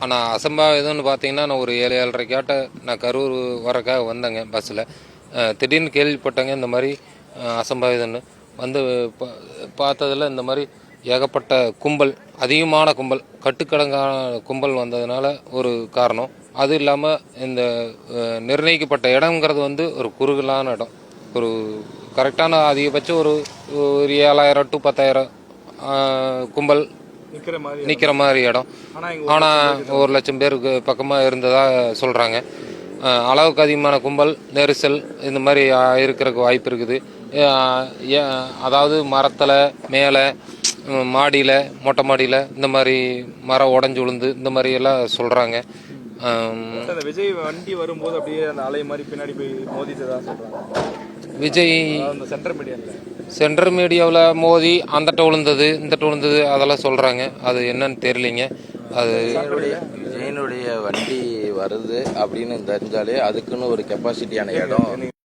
ஆனால் அசம்பாவிதம்னு பார்த்தீங்கன்னா நான் ஒரு ஏழு ஏழரைக்காட்ட நான் கரூர் வரக்காக வந்தேங்க பஸ்ஸில் திடீர்னு கேள்விப்பட்டேங்க இந்த மாதிரி அசம்பாவிதம்னு வந்து பா- பார்த்ததுல இந்த மாதிரி ஏகப்பட்ட கும்பல் அதிகமான கும்பல் கட்டுக்கடங்கான கும்பல் வந்ததுனால ஒரு காரணம். அது இல்லாமல் இந்த நிர்ணயிக்கப்பட்ட இடங்கிறது வந்து ஒரு குறுகலான இடம். ஒரு கரெக்டான அதிகபட்சம் ஒரு ஒரு ஏழாயிரம் டு பத்தாயிரம் கும்பல் நிற்கிற மாதிரி இடம். ஆனால் ஒரு லட்சம் பேருக்கு பக்கமாக இருந்ததா சொல்கிறாங்க அளவுக்கு அதிகமான கும்பல் நெரிசல் இந்த மாதிரி இருக்கிறதுக்கு வாய்ப்பு இருக்குது. அதாவது மரத்தில் மேலே மாடியில் மொட்டை மாடியில் இந்த மாதிரி மரம் உடஞ்சி விழுந்து இந்த மாதிரி எல்லாம் சொல்கிறாங்க விஜய் வண்டி வரும்போது அப்படியே அந்த அலை மாதிரி பின்னாடி போய் மோதிட்டதா சொல்றாங்க. விஜய் அந்த சென்டர் மீடியன்ல. சென்ட்ரல் மீடியாவில் மோதி அந்தட்ட விழுந்தது இந்தட்ட விழுந்தது அதெல்லாம் சொல்கிறாங்க அது என்னன்னு தெரியலிங்க. அது விஜயனுடைய வண்டி வருது அப்படின்னு தெரிஞ்சாலே அதுக்குன்னு ஒரு கெப்பாசிட்டியான இடம்.